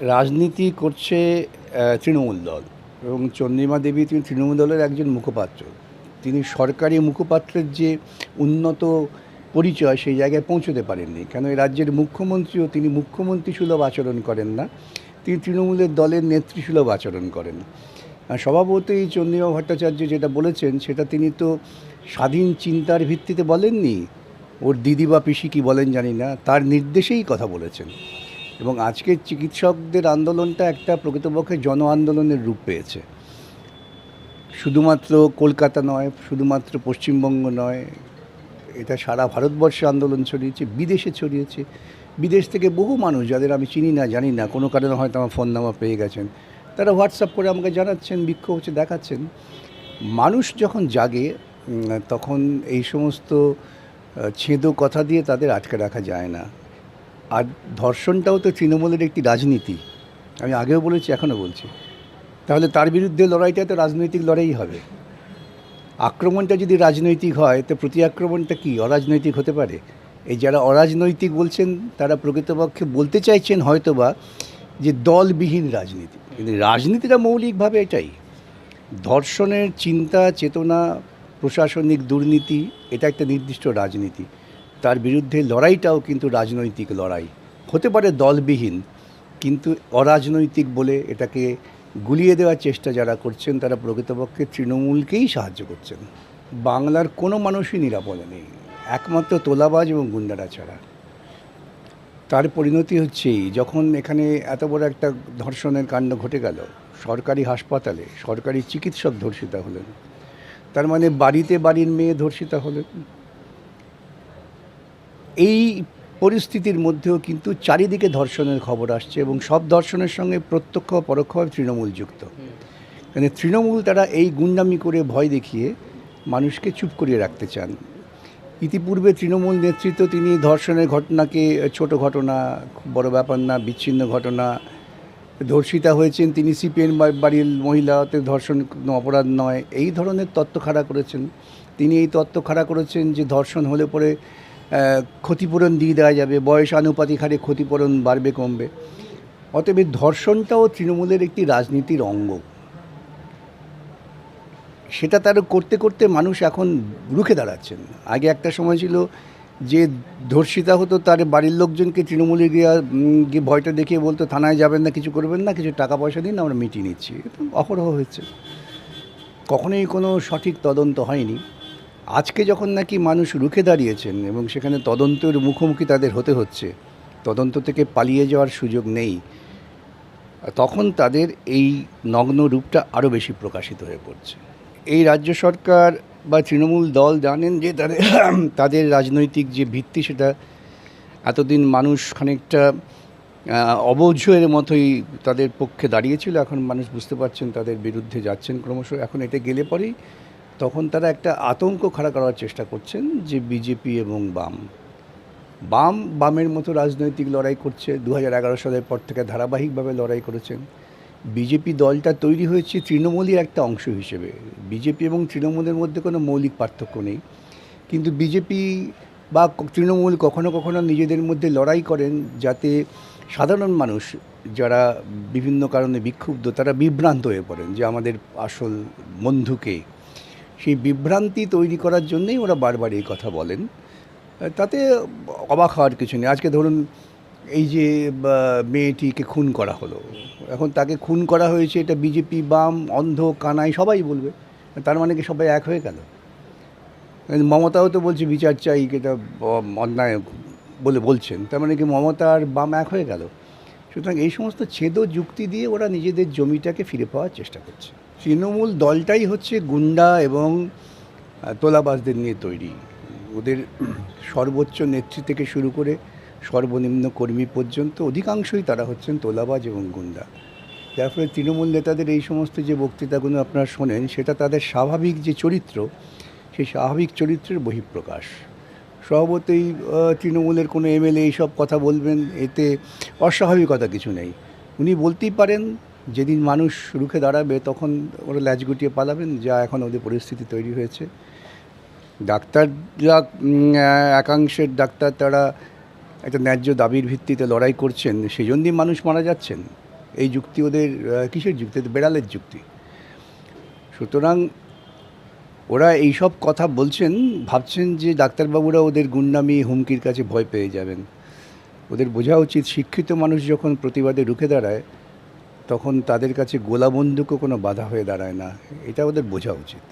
রাজনীতি করছে তৃণমূল দল এবং চন্দ্রিমা দেবী তিনি তৃণমূল দলের একজন মুখপাত্র। তিনি সরকারি মুখপাত্রের যে উন্নত পরিচয় সেই জায়গায় পৌঁছতে পারেননি। কেন এই রাজ্যের মুখ্যমন্ত্রীও তিনি মুখ্যমন্ত্রী সুলভ আচরণ করেন না, তিনি তৃণমূলের দলের নেত্রী সুলভ আচরণ করেন স্বভাবতই চন্দ্রিমা ভট্টাচার্য যেটা বলেছেন, সেটা তিনি তো স্বাধীন চিন্তার ভিত্তিতে বলেননি। ওর দিদি বা পিসি কী বলেন জানি না, তার নির্দেশেই কথা বলেছেন। এবং আজকের চিকিৎসকদের আন্দোলনটা একটা প্রকৃতপক্ষে জন আন্দোলনের রূপ পেয়েছে। শুধুমাত্র কলকাতা নয়, শুধুমাত্র পশ্চিমবঙ্গ নয়, এটা সারা ভারতবর্ষে আন্দোলন ছড়িয়েছে, বিদেশে ছড়িয়েছে। বিদেশ থেকে বহু মানুষ, যাদের আমি চিনি না, জানি না, কোনো কারণে হয়তো আমার ফোন নাম্বার পেয়ে গেছেন, তারা হোয়াটসঅ্যাপ করে আমাকে জানাচ্ছেন, বিক্ষোভ হচ্ছে, দেখাচ্ছেন। মানুষ যখন জাগে তখন এই সমস্ত ছেদো কথা দিয়ে তাদের আটকে রাখা যায় না। আর ধর্ষণটাও তো তৃণমূলের একটি রাজনীতি। আমি আগেও বলেছি, এখনও বলছি। তাহলে তার বিরুদ্ধে লড়াইটা তো রাজনৈতিক লড়াই হবে। আক্রমণটা যদি রাজনৈতিক হয়, তো প্রতি আক্রমণটা কি? অরাজনৈতিক হতে পারে। এই যারা অরাজনৈতিক বলছেন, তারা প্রকৃতপক্ষে বলতে চাইছেন হয়তোবা যে দলবিহীন রাজনীতি। কিন্তু রাজনীতিটা মৌলিকভাবে এটাই। ধর্ষণের চিন্তা, চেতনা, প্রশাসনিক দুর্নীতি, এটা একটা নির্দিষ্ট রাজনীতি। তার বিরুদ্ধে লড়াইটাও কিন্তু রাজনৈতিক লড়াই। হতে পারে দলবিহীন, কিন্তু অরাজনৈতিক বলে এটাকে গুলিয়ে দেওয়ার চেষ্টা যারা করছেন, তারা প্রকৃতপক্ষে তৃণমূলকেই সাহায্য করছেন। বাংলার কোনো মানুষই নিরাপদে নেই, একমাত্র তোলাবাজ এবং গুন্ডারা ছাড়া। তার পরিণতি হচ্ছে যখন এখানে এত বড় একটা ধর্ষণের কাণ্ড ঘটে গেল, সরকারি হাসপাতালে সরকারি চিকিৎসক ধর্ষিতা হলেন, তার মানে বাড়িতে বাড়ির মেয়ে ধর্ষিতা হলেন। এই পরিস্থিতির মধ্যেও কিন্তু চারিদিকে ধর্ষণের খবর আসছে এবং সব ধর্ষণের সঙ্গে প্রত্যক্ষ পরোক্ষভাবে তৃণমূল যুক্ত। মানে তৃণমূল তারা এই গুন্ডামি করে ভয় দেখিয়ে মানুষকে চুপ করিয়ে রাখতে চান। ইতিপূর্বে তৃণমূল নেতৃত্ব তিনি ধর্ষণের ঘটনাকে, ছোট ঘটনা বড় ব্যাপার না, বিচ্ছিন্ন ঘটনা, ধর্ষিতা হয়েছেন তিনি সিপিএম বাড়ির মহিলাতে ধর্ষণ অপরাধ নয়, এই ধরনের তত্ত্ব খাড়া করেছেন। তিনি এই তত্ত্ব খাড়া করেছেন যে ধর্ষণ হলে পরে ক্ষতিপূরণ দিয়ে দেওয়া যাবে, বয়স আনুপাতিক হারে ক্ষতিপূরণ বাড়বে, কমবে। অতএব ধর্ষণটাও তৃণমূলের একটি রাজনীতির অঙ্গ। সেটা তার করতে করতে মানুষ এখন রুখে দাঁড়াচ্ছেন। আগে একটা সময় ছিল যে ধর্ষিতা হতো, তার বাড়ির লোকজনকে তৃণমূলে গিয়ে গিয়ে ভয়টা দেখিয়ে বলতো, থানায় যাবেন না, কিছু করবেন না, কিছু টাকা পয়সা দিন, আমরা মিটিয়ে নিচ্ছি। এটা অহরহ হয়েছে। কখনোই কোনো সঠিক তদন্ত হয়নি। আজকে যখন নাকি মানুষ রুখে দাঁড়িয়েছেন এবং সেখানে তদন্তের মুখোমুখি তাদের হতে হচ্ছে তদন্ত থেকে পালিয়ে যাওয়ার সুযোগ নেই তখন তাদের এই নগ্ন রূপটা আরও বেশি প্রকাশিত হয়ে পড়ছে। এই রাজ্য সরকার বা তৃণমূল দল জানেন যে তাদের তাদের রাজনৈতিক যে ভিত্তি সেটা এতদিন মানুষ খানিকটা আহ, অবৌঝের মতোই তাদের পক্ষে দাঁড়িয়েছিল। এখন মানুষ বুঝতে পারছেন তাদের বিরুদ্ধে যাচ্ছেন ক্রমশ। এখন এটা গেলে পরেই তখন তারা একটা আতঙ্ক খাড়া করার চেষ্টা করছেন যে বিজেপি এবং বাম। বাম বামের মতো রাজনৈতিক লড়াই করছে দু হাজার এগারো সালের পর থেকে ধারাবাহিকভাবে লড়াই করেছেন। বিজেপি দলটা তৈরি হয়েছে তৃণমূলের একটা অংশ হিসেবে। বিজেপি এবং তৃণমূলের মধ্যে কোনো মৌলিক পার্থক্য নেই। কিন্তু বিজেপি বা তৃণমূল কখনো কখনো নিজেদের মধ্যে লড়াই করেন যাতে সাধারণ মানুষ যারা বিভিন্ন কারণে বিক্ষুব্ধ, তারা বিভ্রান্ত হয়ে পড়েন যে আমাদের আসল বন্ধুকে সেই বিভ্রান্তি তৈরি করার জন্যই ওরা বারবার এই কথা বলেন। তাতে অবাক হওয়ার কিছু নেই। আজকে ধরুন এই যে মেয়েটিকে খুন করা হলো। এখন তাকে খুন করা হয়েছে, এটা বিজেপি, বাম, অন্ধ, কানাই সবাই বলবে। তার মানে কি সবাই এক হয়ে গেল? মমতাও তো বলছে, বিচার চাই, এটা অন্যায় বলে বলছেন। তার মানে কি মমতা আর বাম এক হয়ে গেল? সুতরাং এই সমস্ত ছেদ যুক্তি দিয়ে ওরা নিজেদের জমিটাকে ফিরে পাওয়ার চেষ্টা করছে। তৃণমূল দলটাই হচ্ছে গুন্ডা এবং তোলাবাজদের নিয়ে তৈরি। ওদের সর্বোচ্চ নেত্রী থেকে শুরু করে সর্বনিম্ন কর্মী পর্যন্ত অধিকাংশই তারা হচ্ছেন তোলাবাজ এবং গুন্ডা। যার ফলে তৃণমূল নেতাদের এই সমস্ত যে বক্তৃতাগুলো আপনারা শোনেন, সেটা তাদের স্বাভাবিক যে চরিত্র, সেই স্বাভাবিক চরিত্রের বহিঃপ্রকাশ। স্বভাবতই তৃণমূলের কোনো এমএলএ এইসব কথা বলবেন, এতে অস্বাভাবিকতা কিছু নেই। উনি বলতেই পারেন যেদিন মানুষ রুখে দাঁড়াবে তখন ওরা ল্যাজ গুটিয়ে পালাবেন, যা এখন ওদের পরিস্থিতি তৈরি হয়েছে। ডাক্তার যা একাংশের ডাক্তার তারা একটা ন্যায্য দাবির ভিত্তিতে লড়াই করছেন সেই জন্যই মানুষ মারা যাচ্ছেন। এই যুক্তি ওদের কিসের যুক্তি? বেড়ালের যুক্তি। সুতরাং ওরা এইসব কথা বলছেন, ভাবছেন যে ডাক্তারবাবুরা ওদের গুন্ডামি, হুমকির কাছে ভয় পেয়ে যাবেন। ওদের বোঝা উচিত শিক্ষিত মানুষ যখন প্রতিবাদে রুখে দাঁড়ায় তখন তাদের কাছে গোলা বন্দুকও কোনো বাধা হয়ে দাঁড়ায় না। এটা ওদের বোঝা উচিত।